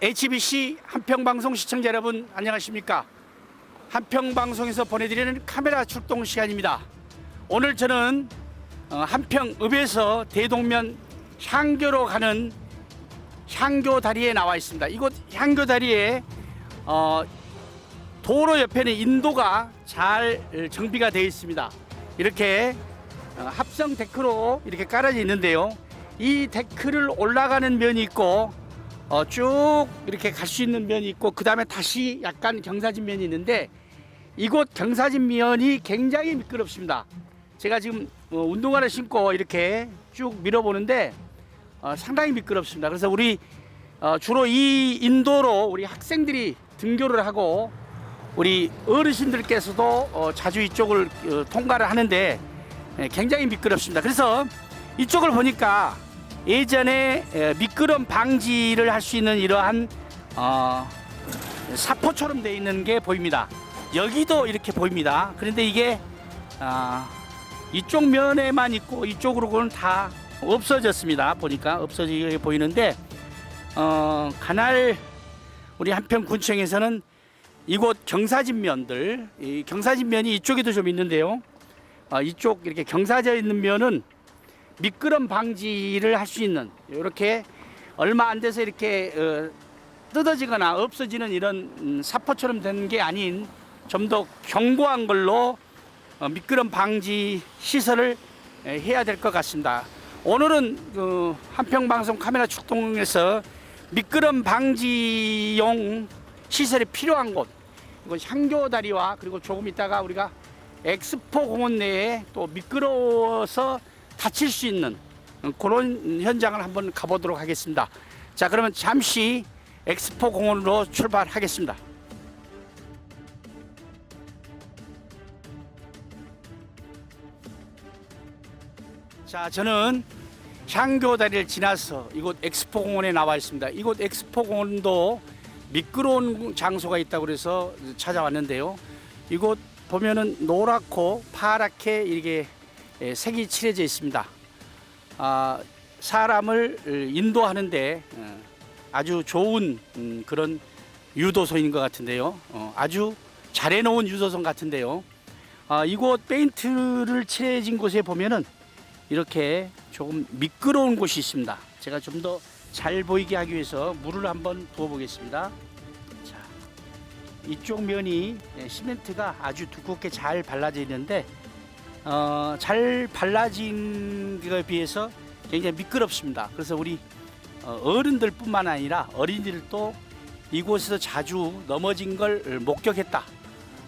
HBC 한평방송 시청자 여러분 안녕하십니까? 한평방송에서 보내드리는 카메라 출동 시간입니다. 오늘 저는 어, 한평읍에서 대동면 향교로 가는 향교 다리에 나와 있습니다. 이곳 향교 다리에 어, 도로 옆에는 인도가 잘 정비가 되어 있습니다. 이렇게 어, 합성 데크로 이렇게 깔아져 있는데요. 이 데크를 올라가는 면이 있고 어, 쭉 이렇게 갈 수 있는 면이 있고 그 다음에 다시 약간 경사진 면이 있는데 이곳 경사진 면이 굉장히 미끄럽습니다. 제가 지금 어, 운동화를 신고 이렇게 쭉 밀어보는데 어, 상당히 미끄럽습니다. 그래서 우리 어, 주로 이 인도로 우리 학생들이 등교를 하고 우리 어르신들께서도 어, 자주 이쪽을 어, 통과를 하는데 예, 굉장히 미끄럽습니다. 그래서 이쪽을 보니까 예전에 에, 미끄럼 방지를 할 수 있는 이러한 어, 사포처럼 되어 있는 게 보입니다. 여기도 이렇게 보입니다. 그런데 이게 아, 이쪽 면에만 있고 이쪽으로는 다 없어졌습니다. 보니까 없어지게 보이는데 어, 가날 우리 한평 군청에서는 이곳 경사진 면들, 이 경사진 면이 이쪽에도 좀 있는데요. 어, 이쪽 이렇게 경사져 있는 면은 미끄럼 방지를 할 수 있는 이렇게 얼마 안 돼서 이렇게 어, 뜯어지거나 없어지는 이런 음, 사포처럼 된 게 아닌 좀 더 견고한 걸로 어, 미끄럼 방지 시설을 에, 해야 될 것 같습니다. 오늘은 그 한평방송 카메라 출동에서 미끄럼 방지용 시설이 필요한 곳, 이곳 향교다리와 그리고 조금 있다가 우리가 엑스포 공원 내에 또 미끄러워서 다칠 수 있는 그런 현장을 한번 가보도록 하겠습니다. 자, 그러면 잠시 엑스포 공원으로 출발하겠습니다. 자, 저는 향교다리를 지나서 이곳 엑스포 공원에 나와 있습니다. 이곳 엑스포 공원도 미끄러운 장소가 있다고 그래서 찾아왔는데요. 이곳 보면은 노랗고 파랗게 이게 예, 색이 칠해져 있습니다. 아, 사람을 인도하는데 어, 아주 좋은 음, 그런 유도소인 것 같은데요. 어, 아주 잘 해놓은 유도소 같은데요. 아, 이곳 페인트를 칠해진 곳에 보면은 이렇게 조금 미끄러운 곳이 있습니다. 제가 좀 더 잘 보이게 하기 위해서 물을 한번 부어 보겠습니다. 자, 이쪽 면이 예, 시멘트가 아주 두껍게 잘 발라져 있는데 어, 잘 발라진 것에 비해서 굉장히 미끄럽습니다. 그래서 우리 어, 어른들뿐만 아니라 어린이들도 이곳에서 자주 넘어진 걸 목격했다.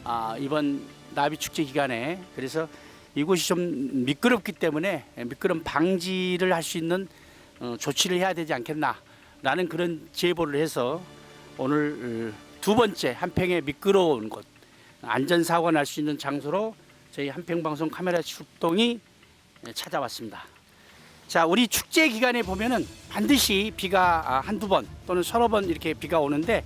아, 이번 나비 축제 기간에 그래서 이곳이 좀 미끄럽기 때문에 미끄럼 방지를 할 수 있는 어, 조치를 해야 되지 않겠나라는 그런 제보를 해서 오늘 어, 두 번째 한평의 미끄러운 곳 안전 사고가 날수 있는 장소로 저희 한평방송 카메라 출동이 찾아왔습니다. 자, 우리 축제 기간에 보면은 반드시 비가 아, 한두 번 또는 서너 번 이렇게 비가 오는데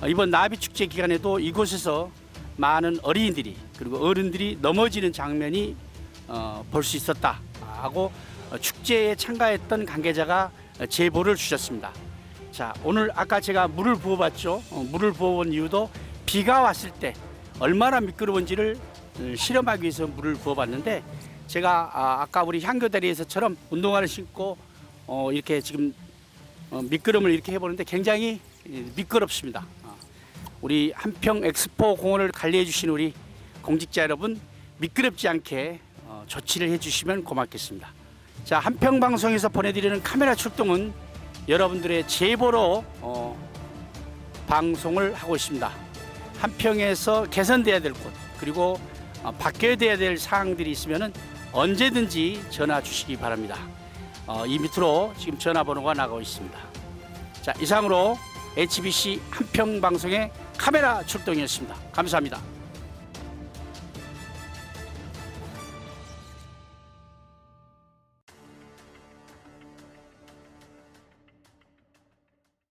어, 이번 나비 축제 기간에도 이곳에서 많은 어린이들이 그리고 어른들이 넘어지는 장면이 어, 볼 수 있었다 하고 어, 축제에 참가했던 관계자가 어, 제보를 주셨습니다. 자 오늘 아까 제가 물을 부어봤죠. 어, 물을 부어본 이유도 비가 왔을 때 얼마나 미끄러운지를 어, 실험하기 위해서 물을 부어봤는데 제가 아, 아까 우리 향교다리에서처럼 운동화를 신고 어, 이렇게 지금 어, 미끄럼을 이렇게 해보는데 굉장히 예, 미끄럽습니다. 아, 우리 한평 엑스포 공원을 관리해 주신 우리 공직자 여러분 미끄럽지 않게 어, 조치를 해주시면 고맙겠습니다. 자 한평 방송에서 보내드리는 카메라 출동은 여러분들의 제보로 어, 방송을 하고 있습니다. 한평에서 개선돼야 될 곳 그리고 어, 바뀌어야 될 사항들이 있으면 언제든지 전화 주시기 바랍니다. 어, 이 밑으로 지금 전화번호가 나가고 있습니다. 자 이상으로 HBC 한평 방송의 카메라 출동이었습니다. 감사합니다.